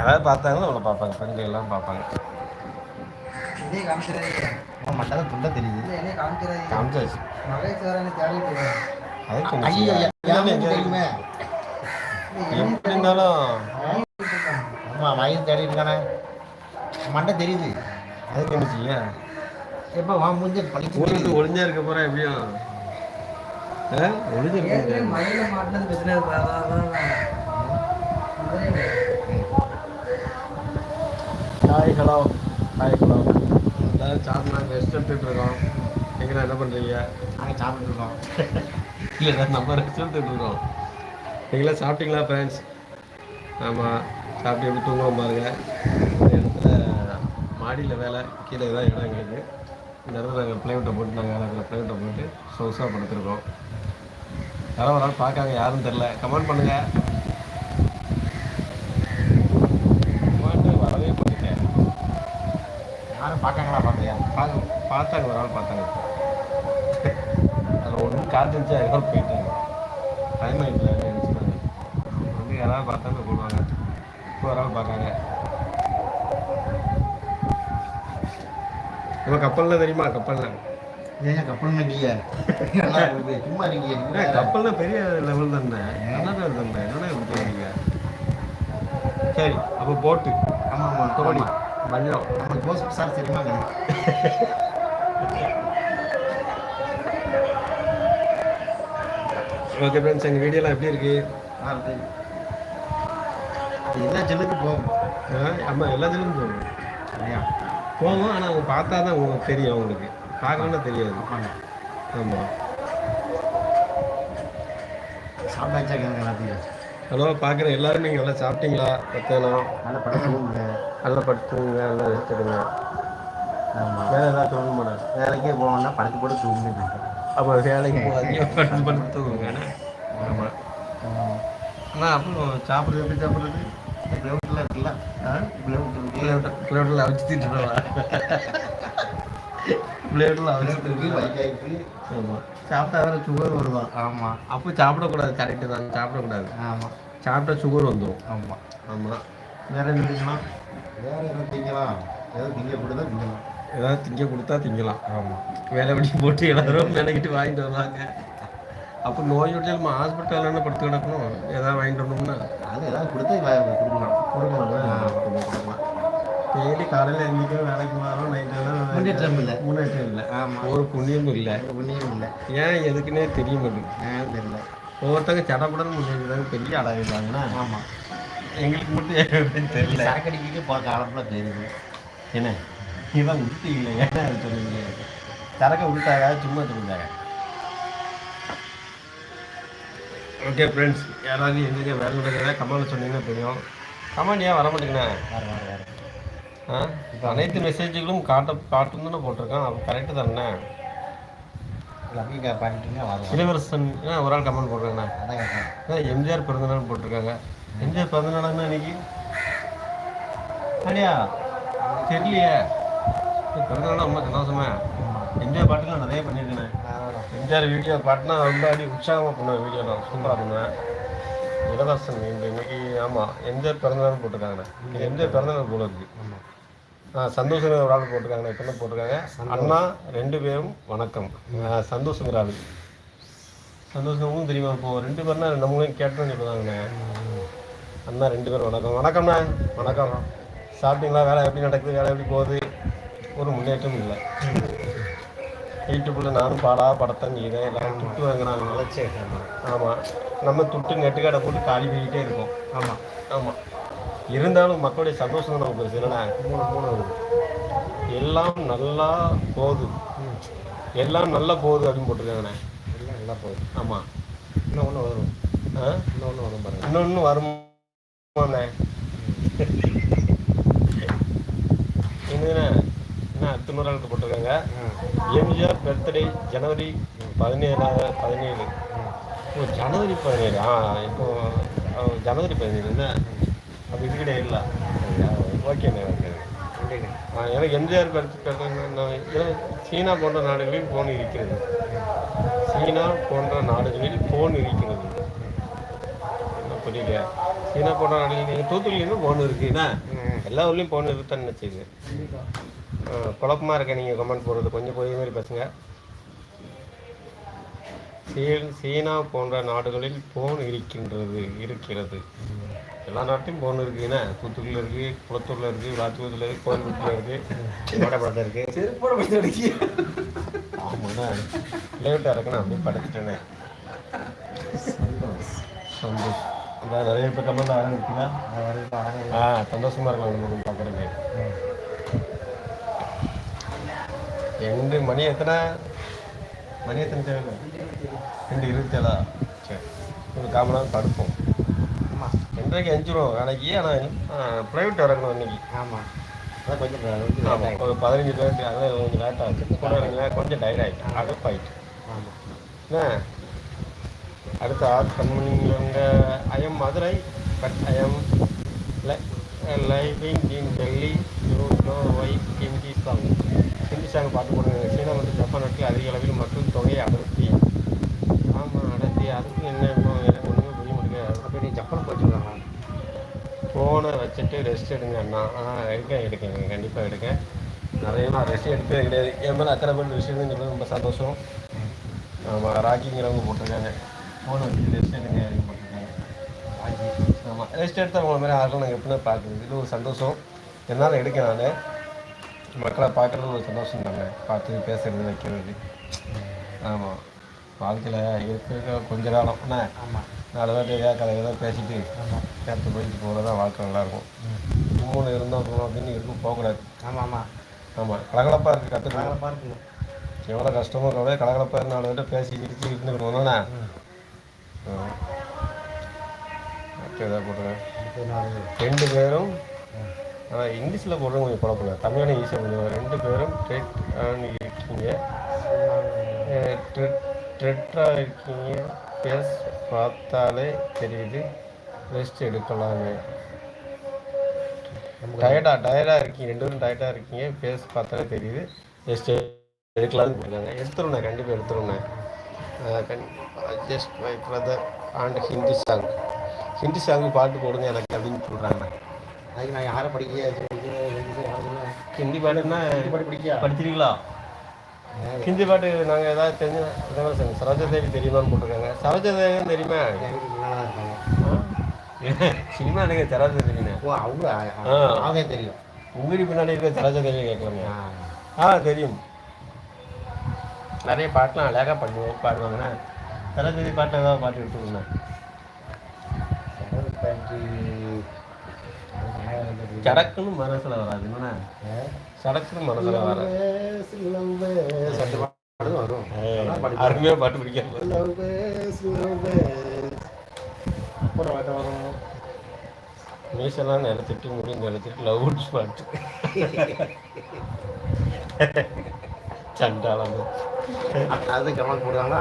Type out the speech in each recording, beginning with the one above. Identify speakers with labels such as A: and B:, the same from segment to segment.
A: யாராவது பார்த்தாங்கன்னா அவளை பார்ப்பாங்க. பெண்கள் எல்லாம் பார்ப்பாங்க.
B: இதே காமிச்சிடாதீங்க.
C: மண்டல துண்டா தெரியுது.
B: காமிச்சிடாதீங்க.
A: காமிச்சாச்சு.
B: மகேஷ் தேடி
A: அதுக்கு
C: ஐயோ தெரியுமே?
A: எப்படி இருந்தாலும்
C: ஆமா வயசு தேடி இருக்கானே. மண்டை தெரியுது.
A: அதுக்கு என்ன
C: எப்போ வா மூஞ்சி பழிச்சு
A: ஒளிஞ்சா இருக்க போற எப்படியும்? ஒளிஞ்சிருக்க.
B: மயில மாட்டினது business
A: hi hello hi hello எல்லாரும் சாப்பிட்டு ரெஸ்ட் எடுத்துட்டு இருக்கோம். நீங்களாம் என்ன பண்ணுறீங்க
C: நாங்கள் சாப்பிட்டு இருக்கோம்.
A: இல்லை நம்ம ரெஸ்ட் எடுத்துட்டு இருக்கோம். நீங்களாம் சாப்பிட்டீங்களா ஃப்ரெண்ட்ஸ் ஆமாம் சாப்பிட்டு எப்படி தூங்குவோம் பாருங்க. இந்த இடத்துல மாடியில் வேலை கீழே தான் இடம் எங்களுக்கு. இந்த இடத்துல நாங்கள் பிளைவுட்டை போட்டு நாங்கள் வேலை பிளைவுட்டை போட்டு சொகுசாக படுத்துருக்கோம். யாரோ ஒரு பார்க்காங்க யாரும் தெரில கமெண்ட் பண்ணுங்கள் கமெண்ட் வரவே பண்ணிட்டேன்
C: யாரும் பார்க்காங்களா? பார்க்கலையா?
A: பார்க்க பார்த்தாங்க ஒரு ஆள் பார்த்தாங்க. அதில் ஒன்றும் காத்துச்சு அதுக்கப்புறம் போயிட்டாங்க. டைம் ஆகிடல நினச்சிட்டாங்க வந்து யாராவது பார்த்தாங்க போடுவாங்க? இப்போ ஒரு ஆள் பார்க்காங்க. நம்ம கப்பலில் தெரியுமா? கப்பலில்
C: ஏன் கப்பல் நீங்க நல்லா இருக்குது சும்மா இருக்கீங்க.
A: என்ன கப்பலில் பெரிய லெவல் தானே. என்ன பேர் தானே? என்னென்ன இப்படி சொல்றீங்க? சரி அப்போ போட்டு.
C: ஆமாம் ஆமாம்
A: தோணி மஞ்சள்
C: நமக்கு போஸ்ட் சார் தெரியுமாங்க
A: ஓகே ஃப்ரெண்ட்ஸ் எங்கள் வீடியோலாம் எப்படி
C: இருக்கு? எல்லா ஜெல்லுக்கு போகும்
A: ஆமாம் எல்லாத்துலேயும் போகும்
C: இல்லையா
A: போகும் ஆனால் அவங்க பார்த்தா தான் உங்களுக்கு தெரியும் அவங்களுக்கு. பார்க்கலன்னா தெரியாது. ஆமாம்
C: சாப்பிட்டாச்சா கேட்க எல்லாத்தையும்
A: ஹலோ பார்க்குற எல்லாரும் நீங்கள் நல்லா சாப்பிட்டீங்களா? மத்தியானம்
C: நல்லா படுத்துவோங்க
A: நல்லா படுத்துங்க நல்லா ரெஸ்ட் எடுங்க
C: ஆமாம்
A: வேறு ஏதாவது தோணும் மாட்டேன்
C: வேலைக்கே போவோம்னா படுத்து போட்டு தூங்கிட்டு
A: அப்போ வேலைக்கு போகாதீங்க படுத்து படுத்து தூங்குங்க ஆமாம் ஆனால் அப்புறம் சாப்பிட்றது எப்படி சாப்பிட்றது?
C: கிலோமீட்டர்ல இருக்குல்ல?
A: பிளேட்டில் பிளேட்டில் அவிச்சு திட்டுருவா திட்டுருவா
C: பைக்காய்க்கு
A: ஆமாம் சாப்பிட்டா வேறு சுகர் வருவான்
C: ஆமாம்
A: அப்போ சாப்பிடக்கூடாது கரெக்டு தான். சாப்பிடக்கூடாது.
C: ஆமாம்
A: சாப்பிட்டா சுகர் வந்துடும்
C: ஆமாம்
A: ஆமாம் வேற என்ன திங்கலாம்?
C: வேற என்ன திங்கலாம்? ஏதோ திங்க கூட தான் திங்கலாம்.
A: ஏதாவது திங்க கொடுத்தா திங்கலாம்.
C: ஆமாம்
A: வேலை வெட்டி போட்டு எல்லாரும் நினைக்கிட்டு வாங்கிட்டு வருவாங்க. அப்போ நோய் விட்டு நம்ம ஹாஸ்பிட்டலில் என்ன படுத்து கிடக்கணும்? ஏதாவது வாங்கிட்டு வரணும்னா?
C: அது ஏதாவது கொடுத்தா கொடுக்கலாம்.
A: கொடுக்கலாம். டெய்லி காலையில் எங்கேயும் வேலைக்கு வரோம் நைட்டு
C: முன்னேற்றம் இல்லை.
A: முன்னேற்றம் இல்லை.
C: ஆமாம்
A: ஒரு புண்ணியமும் இல்லை.
C: புண்ணியம் இல்லை.
A: ஏன் எதுக்குன்னே தெரிய மாட்டேங்குது
C: தெரியல.
A: ஒவ்வொருத்தங்க சடப்படன்னு முன்னேறாங்க பெரிய அழகாங்கன்னா
C: ஆமாம்
A: எங்களுக்கு மட்டும் தெரியல.
C: சாக்கடிக்கு போகிற காலத்தில் தெரியுது.
A: என்ன? இதான் உடுத்தி இல்லை ஏன் சொல்லுவீங்க. சரக்கை விட்டாங்க சும்மா சொல்லுங்க. ஓகே ஃப்ரெண்ட்ஸ் யாராவது எங்கெங்க வேலை நடக்கிறதா கமெண்ட் சொன்னீங்கன்னா தெரியும். கமெண்ட் ஏன் வர மாட்டேங்கண்ணே
C: வேறு
A: ஆ இப்போ அனைத்து மெசேஜ்களும் காட்ட காட்டும் தானே போட்டிருக்கான். அப்போ கரெக்டு தானே? இளவரசன் ஒரு ஆள் கமெண்ட்
C: அதான்
A: எம்ஜிஆர் பிறந்தநாள் போட்டிருக்காங்க. எம்ஜிஆர் பிறந்தநாள்னா இன்னைக்கு? அப்படியா தெரியலையே. பிறந்தநாள் ரொம்ப சந்தோஷமா. எம்ஜிஆர் பாட்டுலாம் நிறைய பண்ணியிருக்கேன். எம்ஜிஆர் வீடியோ பாட்டுனா ரொம்ப அடி உற்சாகமாக பண்ணுவேன் வீடியோ நான் சூப்பராக பண்ணுவேன். இளவரசன் இன்னைக்கு ஆமாம் எம்ஜிஆர் பிறந்தநாள் போட்டிருக்காங்கண்ணே. எம்ஜிஆர் பிறந்தநாள் போல இருக்கு. ஆ, சந்தோஷங்கிற ஒரு ஆள் போட்டிருக்காங்க இப்போ போட்டிருக்காங்க. அண்ணா ரெண்டு பேரும் வணக்கம். சந்தோஷங்கிற ஆள். சந்தோஷமும் தெரியுமா? இப்போ ரெண்டு பேர்னா நம்மளும் கேட்டோம் சொல்லுவாங்கண்ணே. அண்ணா ரெண்டு பேரும் வணக்கம். வணக்கம்ண்ணா. வணக்கம். சாப்பிட்டீங்களா? வேலை எப்படி நடக்குது? வேலை எப்படி போகுது? ஒரு முன்னேற்றம் இல்லை. யூடியூப்பில் நானும் பாடா படத்தான் நீதான் எல்லாரும் துட்டு வாங்குறாங்க. ஆமாம் நம்ம துட்டு நெட்டுக்கடை போட்டு காலி பண்ணிக்கிட்டே இருக்கோம்.
C: ஆமாம்
A: இருந்தாலும் மக்களுடைய சந்தோஷம் தான் நமக்கு என்னண்ணா
C: மூணு மூணு வருது.
A: எல்லாம் நல்லா போகுது. எல்லாம் நல்லா போகுது அப்படின்னு போட்டிருக்காங்கண்ணே.
C: எல்லாம் நல்லா போகுது.
A: ஆமாம்
C: இன்னும் ஒன்று வரும்.
A: ஆ?
C: இன்னும் ஒன்று வரும் பாருங்க.
A: இன்னொன்று வருமாண்ணே என்னண்ணே என்ன அடுத்த நூறு ஆளுக்கு போட்டிருக்காங்க? எம்ஜிஆர் பர்த்டே ஜனவரி பதினேழாவது பதினேழு. ஓ ஜனவரி பதினேழு. ஆ இப்போ ஜனவரி பதினேழு என்ன? கிடையாது இல்லை. ஓகேண்ணே ஓகே. எனக்கு எம்ஜிஆர் பர்த் சீனா போன்ற நாடுகளில் போன் இருக்கிறது. சீனா போன்ற நாடுகளில் போன் இருக்கிறது. புரியல? சீனா போன நாடுகள் நீங்கள் தூத்துக்குடியிலும் போன் இருக்குண்ணா எல்லா ஊர்லேயும் போன் இருக்குன்னு நினச்சிது குழப்பமாக இருக்க நீங்கள் கமெண்ட் போடுறது. கொஞ்சம் போய் மாதிரி பேசுங்க. சீனா போன்ற நாடுகளில் போன் இருக்கின்றது இருக்கிறது. எல்லா நாட்டிலும் போன் இருக்குண்ணா தூத்துக்குடியில் இருக்குது குளத்தூரில் இருக்குது விளாத்தூரில் இருக்குது கோயம்புத்தூரில் இருக்குது கோடைப்படத்தில் இருக்குது
C: செருப்போட படுத்து அடிக்க
A: ஆமாண்ணா லேட்டாக இருக்குண்ணா அப்படியே படுத்துட்டேனே. அதான் நிறைய பேர் கமெண்ட் ஆரம்பிக்குதா ஆ சந்தோஷமா இருக்கலாம் நம்ம பார்க்குறதுக்கு. ரெண்டு மணி எத்தனை? மணி எத்தனை தேவை ரெண்டு இருபத்தேழா? சரி. ஒரு காமன் படுப்போம்.
C: ஆமாம்
A: ரெண்டரைக்கு அஞ்சிரும் வேலைக்கு ஆனால் ப்ரைவேட் இறங்கணும் இன்னைக்கு.
C: ஆமாம் அதான் கொஞ்சம்
A: ஒரு பதினஞ்சு பேர் அதான் கொஞ்சம் லேட் ஆச்சு கூட இறங்கினா கொஞ்சம் டயர்ட் ஆகிட்டு அடுப்பாயிட்டு.
C: ஆமாம்
A: என்ன? அடுத்த art கம்பெனிங்க I'm Madurai. But I'm living in Delhi you know why Hindi song Hindi song பாட்டு போடுங்க சீனா மற்றும் ஜப்பான் நாட்டில் அதிக அளவில் மக்கள் தொகையை அடர்த்தி ஆமாம் அடர்த்தி. அதுக்கு என்ன இப்போ எனக்கு ஒன்றுமே புரிய முடியாது
C: அப்போ நீ ஜப்பான் போச்சுருக்காங்க
A: ஃபோனை வச்சுட்டு ரெஸ்ட் எடுங்க அண்ணா. ஆ எடுக்கேன் எடுக்கேன் கண்டிப்பாக எடுக்கேன் நிறைய ரெஸ்ட் எடுக்கவே கிடையாது. என் மேலே அத்தனை பேர் ரெஸ்ட் எடுங்கிறது ரொம்ப சந்தோஷம். ஆமாம் ராக்கிங்கிறவங்க போட்டிருக்காங்க. ஃபோனை வச்சுட்டு ரெஸ்ட் எடுங்க அப்படின்னு போட்டிருக்காங்க. ஆமாம் ரெஸ்ட் எடுத்தால் மாதிரி ஆகலாம் நாங்கள் எப்படின்னா பார்க்குறது. இது ஒரு சந்தோஷம். என்னால் எடுக்க நான். மக்களை பார்க்குறது ஒரு சந்தோஷம் தாங்க பார்த்து பேசுறது வைக்கிறது. ஆமாம் வாழ்க்கையில் இருக்கிற கொஞ்ச காலம் என்ன? நாலு பேர்ட்டு ஏதாவது ஏதாவது பேசிட்டு நேரத்தை போயிட்டு போகிறது தான் வாழ்க்கை நல்லாயிருக்கும். மூணு இருந்தோம் அப்படின்னு இருக்கும் போகக்கூடாது.
C: ஆமாம் ஆமாம்
A: ஆமாம் கலகலப்பாக இருக்குது கற்றுக்கணும்
C: நாங்கள் பார்க்கணும்
A: எவ்வளோ கஷ்டமோ கவலை கலகலப்பாக இருந்து நாலு பேர்ட்ட பேசி இடிச்சு இருந்துக்கணும்னா ஓகே
C: அடுத்த நாள்
A: ரெண்டு பேரும் இங்கிலீஷில் போடுறது கொஞ்சம் குழப்பம். தமிழ் ஈஸியாக கொஞ்சம் ரெண்டு பேரும் ட்ரெட் இருக்கீங்க. ட்ரெட்டாக இருக்கீங்க. பேஸ் பார்த்தாலே தெரியுது. ரெஸ்ட் எடுக்கலாமே டயர்டா டயர்டாக இருக்கீங்க. ரெண்டு பேரும் டயர்டாக இருக்கீங்க. பேஸ் பார்த்தாலே தெரியுது. ரெஸ்ட் எடுக்கலாம்னு போட்டிருக்காங்க எடுத்துருண்ணே கண்டிப்பாக எடுத்துருண்ணே just my brother and Hindi song Hindi song பாட்டு போடுங்க எனக்கு அப்படின்னு சொல்கிறாங்க
C: அதுக்கு நான் யாரை படிக்க
A: ஹிந்தி பாட்டுன்னா
C: பாட்டு பிடிக்கா
A: படிச்சிருக்கீங்களா? ஹிந்தி பாட்டு நாங்கள் ஏதாவது தெரிஞ்சு இதெல்லாம் சார் தெரியுமான்னு போட்டிருக்காங்க. சரோஜா தேவி தெரியுமா? சினிமா எனக்கு சரோஜா தெரியுமே
C: ஓ அவங்க
A: ஆ.
C: அவங்க தெரியும்.
A: உங்கடி பின்னாடி இருக்க சரோஜா தேவி கேட்கலாமே.
C: ஆ.
A: தெரியும். நிறைய பாட்டெலாம் அழகாக பண்ணுவோம் பாடுவாங்கண்ணா சரோஜதி பாட்டு ஏதாவது பாட்டு எடுத்துக்கோங்க
C: தெரியும்.
A: சடக்குன்னு மனசில் வராது. என்னண்ணா?
C: ஆ?
A: சடக்குன்னு மனசில் வராது.
C: வரும்.
A: அருமையாக பாட்டு பிடிக்காது மீசெல்லாம் நிலத்திட்டு முடி நிலத்திட்டு லவ் பாட்டு. சண்டாளம்.
C: அது கமெண்ட் போடுறாங்களா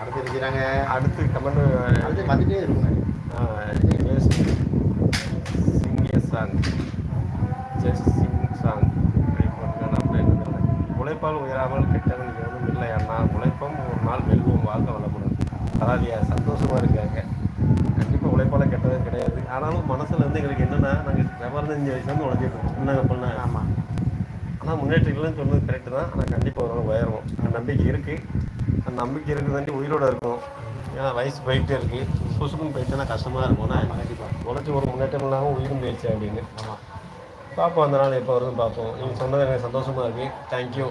C: அடுத்து இருக்கிறாங்க
A: அடுத்து கமெண்ட்
C: அடுத்து வந்துட்டே இருக்குங்க.
A: சிங் ஜஸ்ட் சிங் சாங் உழைப்பால் உயராமல் கெட்டவன் எவனும் இல்லை அண்ணா. உழைப்பம் ஒரு நாள் வெல்வோம் வாழ்க வளமுடன். அதாதியா சந்தோஷமாக இருக்காங்க. கண்டிப்பாக உழைப்பால் கெட்டது கிடையாது. ஆனாலும் மனசில் வந்து எங்களுக்கு என்னென்னா நாங்கள் விவரஞ்சு வயசுலேருந்து உழைச்சிட்டு இருக்கோம். என்ன பண்ண?
C: ஆமாம்
A: ஆனால் முன்னேற்றம் இல்லைன்னு சொன்னது கரெக்டு தான். ஆனால் கண்டிப்பாக ஒரு நாள் உயரும் அந்த நம்பிக்கை இருக்குது அந்த நம்பிக்கை இருக்குதாண்டி உயிரோட இருக்கும் ஏன்னா வயசு போயிட்டே இருக்கு சுசுக்குன்னு போயிட்டுனா கஷ்டமாக இருக்கும்னா
C: கண்டிப்பாக
A: உழைச்சி ஒரு முன்னேற்றம் இல்லாமல் உயிரும் போயிடுச்சு அப்படின்னு
C: ஆமாம்
A: பார்ப்போம் அந்த நாள் எப்போ வருதுன்னு பார்ப்போம் நீங்கள் சொன்னது எனக்கு சந்தோஷமாக இருக்குது தேங்க்யூ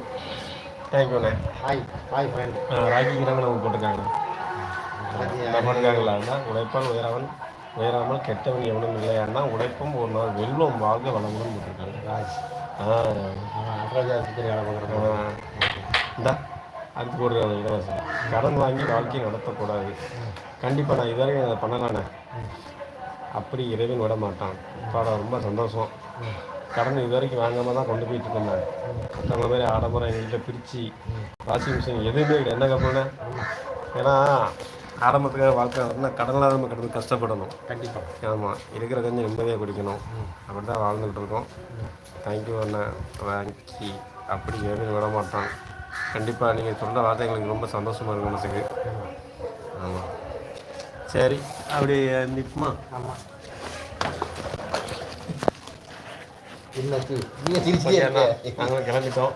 A: தேங்க்யூண்ணே
C: ஹாய் ஹாய் ஃப்ரெண்ட்
A: ராக்கிக்கு நாங்கள் நம்ம போட்டிருக்காங்க போட்டிருக்காங்களா உழைப்பால் உயராமல் உயராமல் கெட்டவன் எவனும் இல்லையான்னா உழைப்பும் ஒரு நாள் வெல்வம் வாழ்க வளமுடன் போட்டிருக்காங்க
C: ராஜ்
A: ஆ
C: நடராஜா
A: இந்த அடுத்து போடுறது இலவசம். கடன் வாங்கி வாழ்க்கையை நடத்தக்கூடாது. கண்டிப்பாக நான் இதுவரைக்கும் அதை பண்ணலானே அப்படி இறைவன் விட மாட்டான் அப்பாடா ரொம்ப சந்தோஷம். கடன் இது வரைக்கும் வாங்காம தான் கொண்டு போயிட்டு நான். மற்றவங்க மாதிரி ஆடம்பரம் எங்கள் வீட்டில் பிரித்து வாஷிங் மிஷின் எதுவுமே இல்லை. என்ன கப்பல்னா ஏன்னா ஆரம்பத்துக்காக வாழ்க்கை நடத்தினா கடனில் நம்ம கடந்து கஷ்டப்படணும்.
C: கண்டிப்பாக
A: ஆமாம் இருக்கிற கொஞ்சம் நிம்மதியாக குடிக்கணும். அப்படி தான் வாழ்ந்துக்கிட்டு இருக்கோம் தேங்க்யூ அண்ணன் வாங்கி அப்படி எதுவும் விட மாட்டான் கண்டிப்பாக நீங்கள் சொல்கிற வார்த்தை எங்களுக்கு ரொம்ப சந்தோஷமாக இருக்கும் மனசுக்கு. ஆமாம் சரி அப்படி நிற்பமா
C: ஆமாம்
A: நாங்களும் கிளம்பிட்டோம்.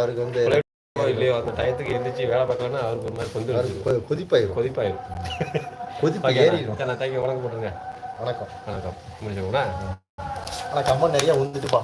C: அவருக்கு வந்து
A: இல்லையோ? அந்த டயத்துக்கு எந்திரிச்சு வேலை பார்க்கலன்னா அவருக்கு மாதிரி
C: கொஞ்சம் கொதிப்பாயிரும்.
A: கொதிப்பாயிரும். கொதிப்பாயிரும் வணக்கம் போட்டுருங்க.
C: வணக்கம்.
A: வணக்கம். முடிஞ்சவங்களா
C: ஆனால் கம்மன் நிறையா வந்துட்டுப்பா